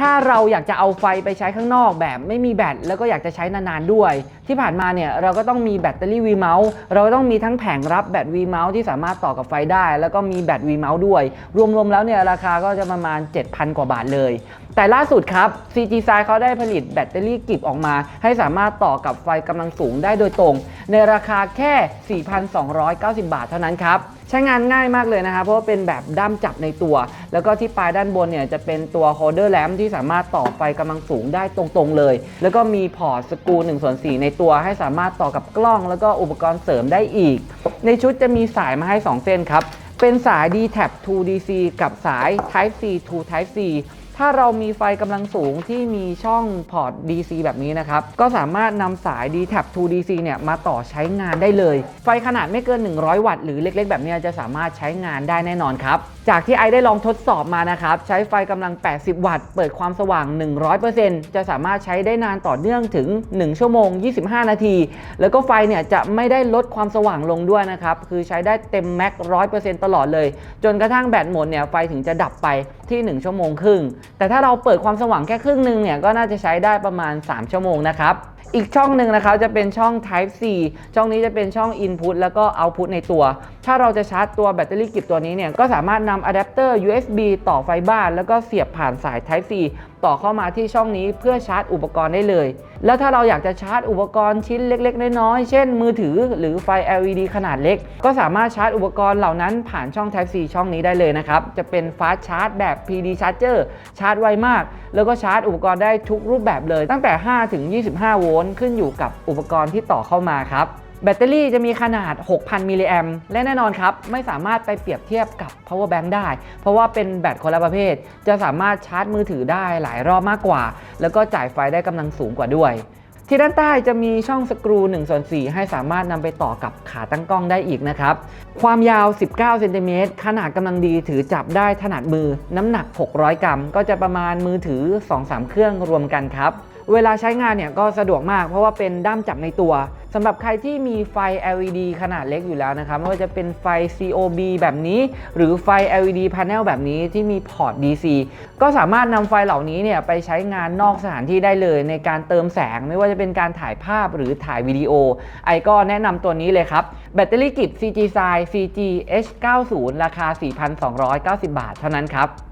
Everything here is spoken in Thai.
ถ้าเราอยากจะเอาไฟไปใช้ข้างนอกแบบไม่มีแบตแล้วก็อยากจะใช้นานๆด้วย ที่ผ่านมาเนี่ยเราก็ต้องมีแบตเตอรี่ V Mount เราก็ต้องมีทั้งแผงรับแบต V Mount ที่สามารถต่อกับไฟได้ แล้วก็มีแบต V Mount ด้วย รวมๆแล้วเนี่ยราคาก็จะประมาณ 7,000 กว่าบาทเลย แต่ล่าสุดครับ CG s i เขาได้ผลิตแบตเตอรี่กิบออกมา ให้สามารถต่อกับไฟกำลังสูงได้โดยตรง ในราคาแค่ 4,290 บาทเท่านั้นครับ ใช้งานง่ายมากเลยนะครับเพราะว่าเป็นแบบด้ามจับในตัว แล้วก็ที่ปลายด้านบนเนี่ยจะเป็นตัวโฮลเดอร์แลมที่สามารถต่อไฟกำลังสูงได้ตรงๆเลย แล้วก็มีพอร์ตสกรู1ส่วน4ในตัวให้สามารถต่อกับกล้องแล้วก็อุปกรณ์เสริมได้อีก ในชุดจะมีสายมาให้ 2 เส้นครับ เป็นสาย d t a p 2 DC กับสาย Type C to Type C ถ้าเรามีไฟกำลังสูงที่มีช่องพอร์ต DC แบบนี้นะครับ ก็สามารถนำสาย d t a p to DC เนี่ยมาต่อใช้งานได้เลย ไฟขนาดไม่เกิน 100 วัตต์หรือเล็กๆ แบบนี้จะสามารถใช้งานได้แน่นอนครับ จากที่ไอได้ลองทดสอบมานะครับ ใช้ไฟกำลัง 80 วัตต์ เปิดความสว่าง 100%จะสามารถใช้ได้นานต่อเนื่องถึง 1 ชั่วโมง 25 นาที แล้วก็ไฟเนี่ยจะไม่ได้ลดความสว่างลงด้วยนะครับ คือใช้ได้เต็มแม็ก100%ตลอดเลย จนกระทั่งแบตหมดเนี่ยไฟถึงจะดับไปที่ 1 ชั่วโมงครึ่ง แต่ถ้าเราเปิดความสว่างแค่ครึ่งหนึงเนี่ยก็น่าจะใช้ได้ประมาณ 3 ชั่วโมงนะครับอีกช่องหนึ่งนะครับจะเป็นช่อง Type C ช่องนี้จะเป็นช่อง Input แล้วก็ Output ในตัว ถ้าเราจะชาร์จตัวแบตเตอรี่กิบตัวนี้เนี่ยก็สามารถนำอะแดปเตอร์ USB ต่อไฟบ้าน แล้วก็เสียบผ่านสาย Type C ต่อเข้ามาที่ช่องนี้เพื่อชาร์จอุปกรณ์ได้เลย แล้วถ้าเราอยากจะชาร์จอุปกรณ์ชิ้นเล็ก ๆ น้อยๆ เช่นมือถือหรือไฟ LED ขนาดเล็ก ก็สามารถชาร์จอุปกรณ์เหล่านั้นผ่านช่อง Type C ช่องนี้ได้เลยนะครับ จะเป็นฟาสชาร์จแบบ PD Charger ชาร์จไวมาก แล้วก็ชาร์จอุปกรณ์ได้ทุกรูปแบบเลย ตั้งแต่ 5 ถึง 25 โวลต์ขึ้นอยู่กับอุปกรณ์ที่ต่อเข้ามาครับ แบตเตอรี่จะมีขนาด 6,000 มิลลิแอมและแน่นอนครับ ไม่สามารถไปเปรียบเทียบกับ power bank ได้ เพราะว่าเป็นแบตคนละประเภท จะสามารถชาร์จมือถือได้หลายรอบมากกว่า แล้วก็จ่ายไฟได้กำลังสูงกว่าด้วย ที่ด้านใต้จะมีช่องสกรู1ส่วน4ให้สามารถนำไปต่อกับขาตั้งกล้องได้อีกนะครับ ความยาว 19 เซนติเมตรขนาดกำลังดีถือจับได้ถนัดมือ น้ำหนัก 600 กรัม ก็จะประมาณมือถือ 2-3 เครื่องรวมกันครับ เวลาใช้งานเนี่ยก็สะดวกมากเพราะว่าเป็นด้ามจับในตัว สำหรับใครที่มีไฟ LED ขนาดเล็กอยู่แล้วนะครับไม่ว่าจะเป็นไฟ COB แบบนี้ หรือไฟ LED panel แบบนี้ที่มีพอร์ต DC ก็สามารถนำไฟเหล่านี้เนี่ยไปใช้งานนอกสถานที่ได้เลย ในการเติมแสงไม่ว่าจะเป็นการถ่ายภาพหรือถ่ายวิดีโอ ไอก็แนะนำตัวนี้เลยครับแบตเตอรี่กิบ CGSIE CG H90 ราคา 4,290 บาทเท่านั้นครับ